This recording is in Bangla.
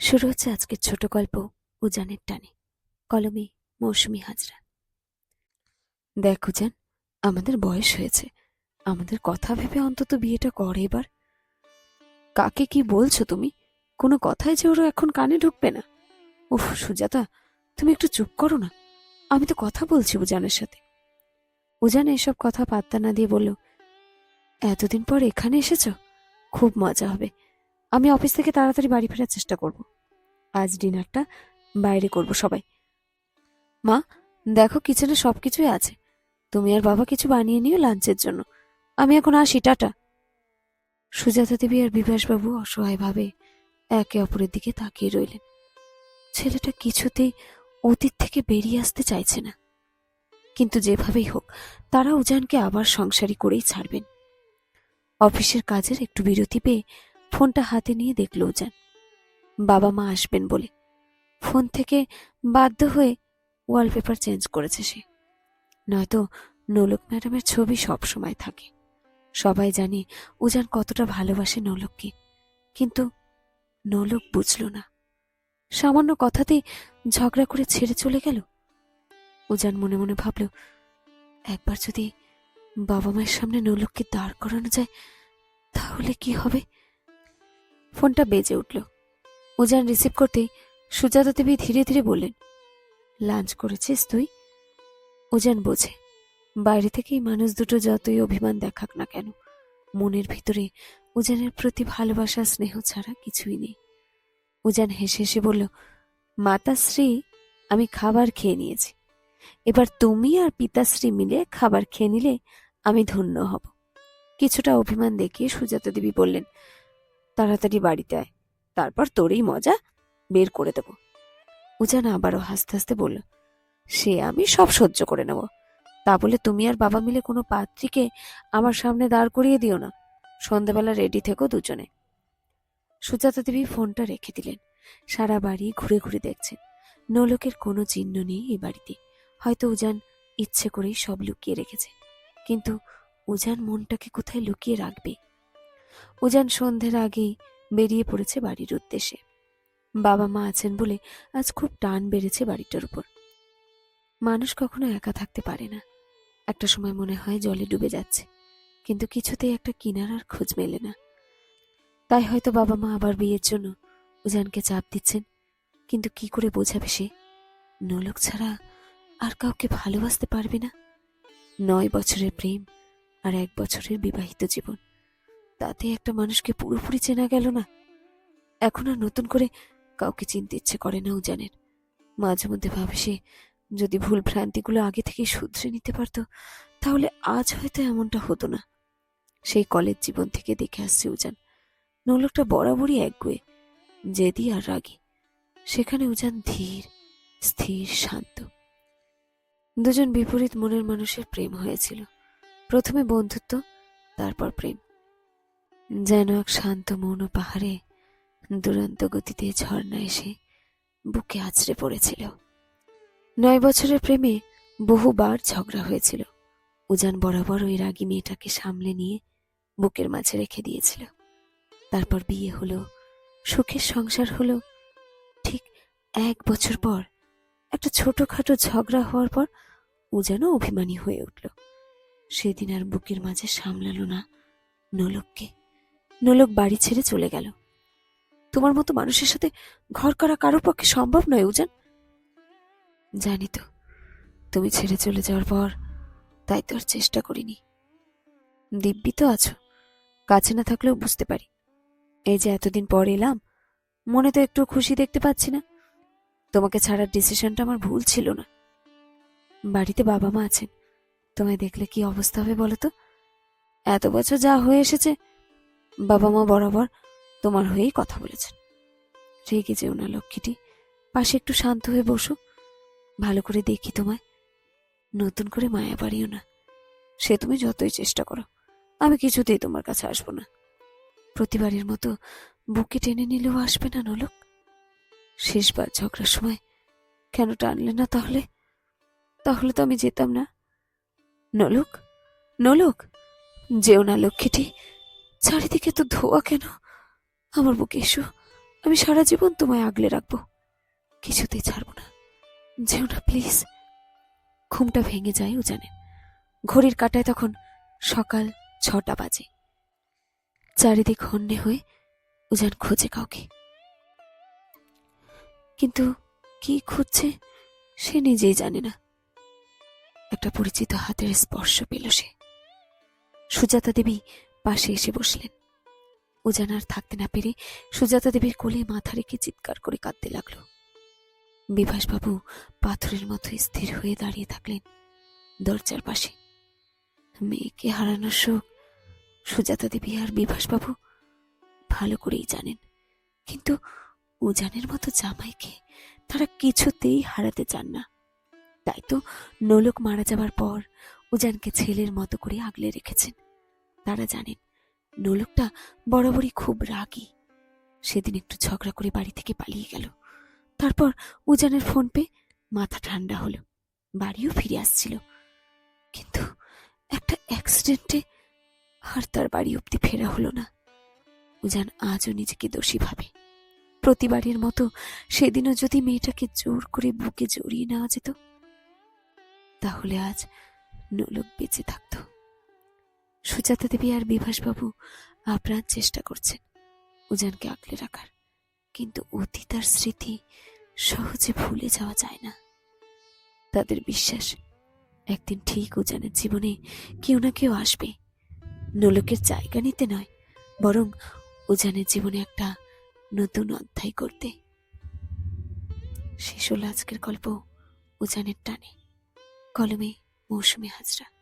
শুরু হচ্ছে আজকের ছোট গল্প উজানের টানে। কলমে মৌসুমি হাজরা। দেখ উজান, আমাদের বয়স হয়েছে। আমাদের কথা ভেবে অন্তত বিয়েটা কর এবার। কাকে কি বলছো তুমি? কোনো কথাই যে ওরা এখন কানে ঢুকবে না। উফ, সুজাতা, তুমি একটু চুপ করো না। আমি তো কথা বলছি উজানের সাথে। উজান এসব কথা পাত্তা না দিয়ে বলল, এতদিন পর এখানে এসেছ? খুব মজা হবে। আমি অফিস থেকে তাড়াতাড়ি বাড়ি ফেরার চেষ্টা করব। আজ ডিনারটা বাইরে করব সবাই। মা, দেখো কিচেনে সব কিছুই আছে। তুমি আর বাবা কিছু বানিয়ে নিও লাঞ্চের জন্য। আমি এখন আসি, টাটা। সুজাতা দেবী আর বিভাসবাবু অসহায়ভাবে একে অপরের দিকে তাকিয়ে রইলেন। ছেলেটা কিছুতেই অতীত থেকে বেরিয়ে আসতে চাইছে না। কিন্তু যেভাবেই হোক, তারা উজানকে আবার সংসারী করেই ছাড়বেন। অফিসের কাজের একটু বিরতি পেয়ে ফোনটা হাতে নিয়ে দেখল উজান। বাবা মা আসবেন বলে। ফোন থেকে বাধ্য হয়ে ওয়ালপেপার চেঞ্জ করেছে সে। নয়তো নলক ম্যাডামের ছবি সব সময় থাকে। সবাই জানে উজান কতটা ভালোবাসে নলককে। কিন্তু নলক বুঝল না। সামান্য কথাতেই ঝগড়া করে ছেড়ে চলে গেল। উজান মনে মনে ভাবল, একবার যদি বাবা মায়ের সামনে নলককে দাঁড় করানো যায়, তাহলে কি হবে? ফোনটা বেজে উঠল। উজান রিসিভ করতেই সুজাতা দেবী ধীরে ধীরে বললেন, লাঞ্চ করেছিস তুই? উজান বোঝে, বাইরে থেকেই মানুষ দুটো যতই অভিমান দেখাক না কেন, মনের ভিতরে উজানের প্রতি ভালোবাসা, স্নেহ ছাড়া কিছুই নেই। উজান হেসে হেসে বলল, মাতাশ্রী, আমি খাবার খেয়ে নিয়েছি। এবার তুমি আর পিতাশ্রী মিলে খাবার খেয়ে নিলে আমি ধন্য হব। কিছুটা অভিমান দেখিয়ে সুজাতা দেবী বললেন তাড়াতাড়ি বাড়িতে আয়। তারপর তোরই মজা বের করে দেব। উজান আবারও হাসতে হাসতে বলল, সে আমি সব সহ্য করে নেব। তা বলে তুমি আর বাবা মিলে কোনো পাত্রীকে আমার সামনে দাঁড় করিয়ে দিও না। সন্ধ্যাবেলা রেডি থেকো দুজনে। সুজাতা দেবী ফোনটা রেখে দিলেন। সারা বাড়ি ঘুরে ঘুরে দেখছেন নলকের কোনো চিহ্ন নেই এই বাড়িতে। হয়তো উজান ইচ্ছে করেই সব লুকিয়ে রেখেছে। কিন্তু উজান মনটাকে কোথায় লুকিয়ে রাখবে? উজান সন্ধ্যের আগেই বেরিয়ে পড়েছে বাড়ির উদ্দেশ্যে। বাবা মা আছেন বলে আজ খুব টান বেড়েছে বাড়িটার উপর। মানুষ কখনো একা থাকতে পারে না। একটা সময় মনে হয় জলে ডুবে যাচ্ছে, কিন্তু কিছুতেই একটা কিনারার খোঁজ মেলে না। তাই হয়তো বাবা মা আবার বিয়ের জন্য উজানকে চাপ দিচ্ছেন, কিন্তু কি করে বোঝাবে সে? নলক ছাড়া আর কাউকে ভালোবাসতে পারবে না? নয় বছরের প্রেম আর এক বছরের বিবাহিত জীবন। তাতে একটা মানুষকে পুরোপুরি চেনা গেল না। এখন আর নতুন করে কাউকে চিনতে ইচ্ছে করে না উজানের। মাঝে মধ্যে ভাবে সে যদি ভুল ভ্রান্তিগুলো আগে থেকে শুধরে নিতে পারতো, তাহলে আজ হয়তো এমনটা হতো না। সেই কলেজ জীবন থেকে দেখে আসছে উজান। নলকটা বরাবরই একগুয়ে জেদি আর রাগী। সেখানে উজান ধীর, স্থির, শান্ত। দুজন বিপরীত মনের মানুষের প্রেম হয়েছিল। প্রথমে বন্ধুত্ব, তারপর প্রেম। যেন এক শান্ত মৌন পাহাড়ে দুরন্ত গতিতে ঝর্ণা এসে বুকে আছড়ে পড়েছিল। নয় বছরের প্রেমে বহুবার ঝগড়া হয়েছিল। উজান বরাবর ওই রাগী মেয়েটাকে সামলে নিয়ে বুকের মাঝে রেখে দিয়েছিল। তারপর বিয়ে হলো, সুখের সংসার হলো, ঠিক এক বছর পর একটা ছোটখাটো ঝগড়া হওয়ার পর উজানও অভিমানী হয়ে উঠল। সেদিন আর বুকের মাঝে সামলালো না নলককে। নলক বাড়ি ছেড়ে চলে গেল। তোমার মতো মানুষের সাথে ঘর করা কারোর পক্ষে সম্ভব নয়, উজান। জানি তো, তুমি ছেড়ে চলে যাওয়ার পর তাই তো আর চেষ্টা করিনি। দিব্যি তো আছো, কাছে না থাকলেও বুঝতে পারি। এই যে এতদিন পর এলাম, মনে তো একটু খুশি দেখতে পাচ্ছি না। তোমাকে ছাড়ার ডিসিশনটা আমার ভুল ছিল না। বাড়িতে বাবা মা আছেন, তোমায় দেখলে কি অবস্থা হবে বলো তো? এত বছর যা হয়ে এসেছে বাবা মা বরাবর তোমার হয়েই কথা বলেছেন। রেগে যেও না, লক্ষ্মীটি। পাশে একটু শান্ত হয়ে বসো। ভালো করে দেখি তোমায়। নতুন করে মায়া বাড়িও না। সে তুমি যতই চেষ্টা করো, আমি কিছুতেই তোমার কাছে আসব না। প্রতিবারের মতো বুকে টেনে নিলেও আসবে না, নলক। শেষবার ঝগড়ার সময় কেন টানলে না তাহলে? তাহলে তো আমি যেতাম না। নলক নলক, যেও না, লক্ষ্মীটি। চারিদিকে তো ধোয়া কেন? আমার বুকে এসো, আমি সারা জীবন তোমায় আগলে রাখব। কিছুতেই ছাড়বো না। যেও না, প্লিজ। ঘুমটা ভেঙে যায় উজানের ঘড়ির কাটায় তখন সকাল ছটা বাজে। চারিদিক হন্যে হয়ে উজান খোঁজে কাউকে। কিন্তু কি খুঁজছে, সে নিজেই জানে না। একটা পরিচিত হাতের স্পর্শ পেল সে। সুজাতা দেবী পাশে এসে বসলেন। উজান আর থাকতে না পেরে সুজাতা দেবীর কোলে মাথা রেখে চিৎকার করে কাঁদতে লাগল। বিভাসবাবু পাথরের মতো স্থির হয়ে দাঁড়িয়ে থাকলেন দরজার পাশে। মেয়েকে হারানোর শোক সুজাতা দেবী আর বিভাসবাবু ভালো করেই জানেন। কিন্তু উজানের মতো জামাইকে তারা কিছুতেই হারাতে চান না। তাই তো নোলক মারা যাবার পর উজানকে ছেলের মতো করে আগলে রেখেছেন। তারা জানেন, নোলকটা বরাবরই খুব রাগী। সেদিন একটু ঝগড়া করে বাড়ি থেকে পালিয়ে গেল। তারপর উজানের ফোন পে মাথা ঠান্ডা হলো, বাড়িও ফিরে আসছিল। কিন্তু একটা অ্যাক্সিডেন্টে আর তার বাড়ি অব্দি ফেরা হলো না। উজান আজও নিজেকে দোষী ভাবে। প্রতিবারের মতো সেদিনও যদি মেয়েটাকে জোর করে বুকে জড়িয়ে নেওয়া যেত, তাহলে আজ নোলক বেঁচে থাকত। সুজাতা দেবী আর বিভাসবাবু আপ্রাণ চেষ্টা করছেন উজানকে আগলে রাখার। কিন্তু অতীত আর স্মৃতি সহজে ভুলে যাওয়া যায় না। তাদের বিশ্বাস, একদিন ঠিক উজানের জীবনে কেউ না কেউ আসবে। নোলকের জায়গা নিতে নয়, বরং উজানের জীবনে একটা নতুন অধ্যায় করতে। শেষ হলো আজকের গল্প উজানের টানে। কলমে মৌসুমি হাজরা।